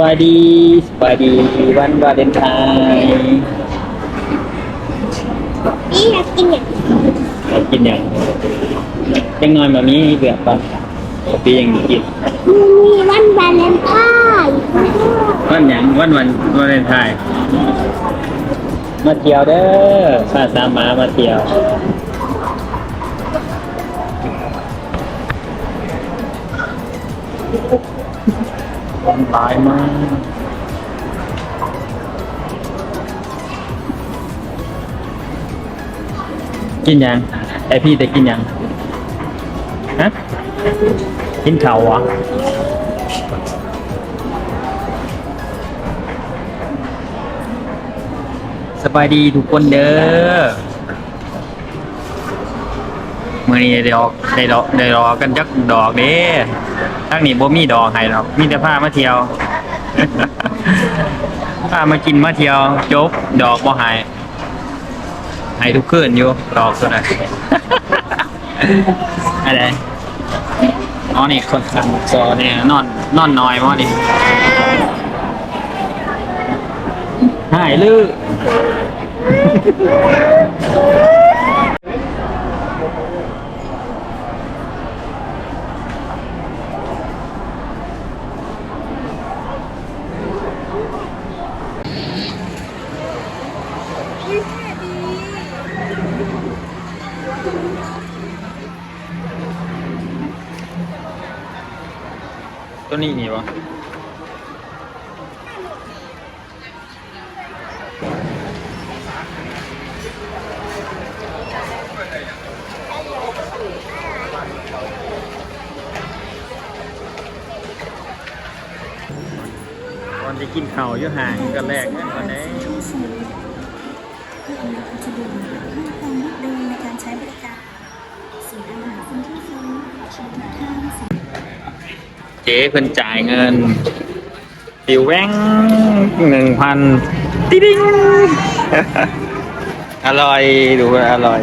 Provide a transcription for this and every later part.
บายดีสบายดีวันวาเลนไทน์นี่อยากกินอย่างอยากกินอย่างยังน้อยมามีเบือกปะปียังกินมีวันวาเลนไทน์วันหยังวันวันวาเลนไทน์มาเที่ยวเด้อพาสามหมามาเที่ยว คนหลายมากกินยังไอพี่จะกินยังฮะกินเข่าวเหรอสบายดีทุกคนเด้อ มื่อนี้ได้ดอกได้ดอกได้ดอกกันจักดอกเด้ทั้งนี้บ่มีดอกให้หรอกมีแต่พามาเที่ยวพามากินมาเที่ยวจบดอกบ่ให้ให้ทุกคืนอยู่ดอกตัวนั้นอะไรอ๋อนี่คนขันจอเนี่ยนอนนอนน้อยมั้งนี่หายลือ ตัวนี้นี่วะตอนจะกินข้าวอยู่ห่างกันแรกเนี่ยตอนนี้ในการใช้บริการสิ่งอาหารสิ่งที่ซื้อชมทุกท่านสิ่ เจ๊เพิ่นจ่ายเงินติวแว้งหนึ่งพันติ๊ดิงอร่อยดูอร่อย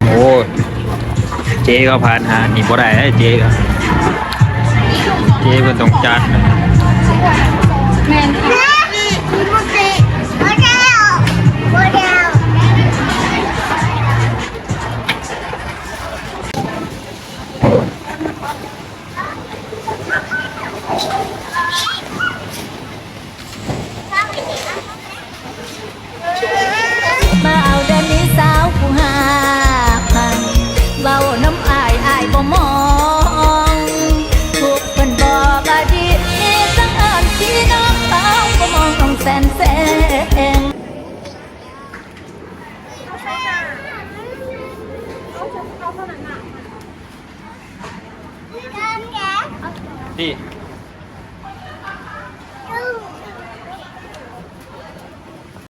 โอ้เจ๊ก็ผ่านหานี่บ่ได้เจ๊ก็เจ๊เพิ่นต้องจัดแมนค่ะ นี่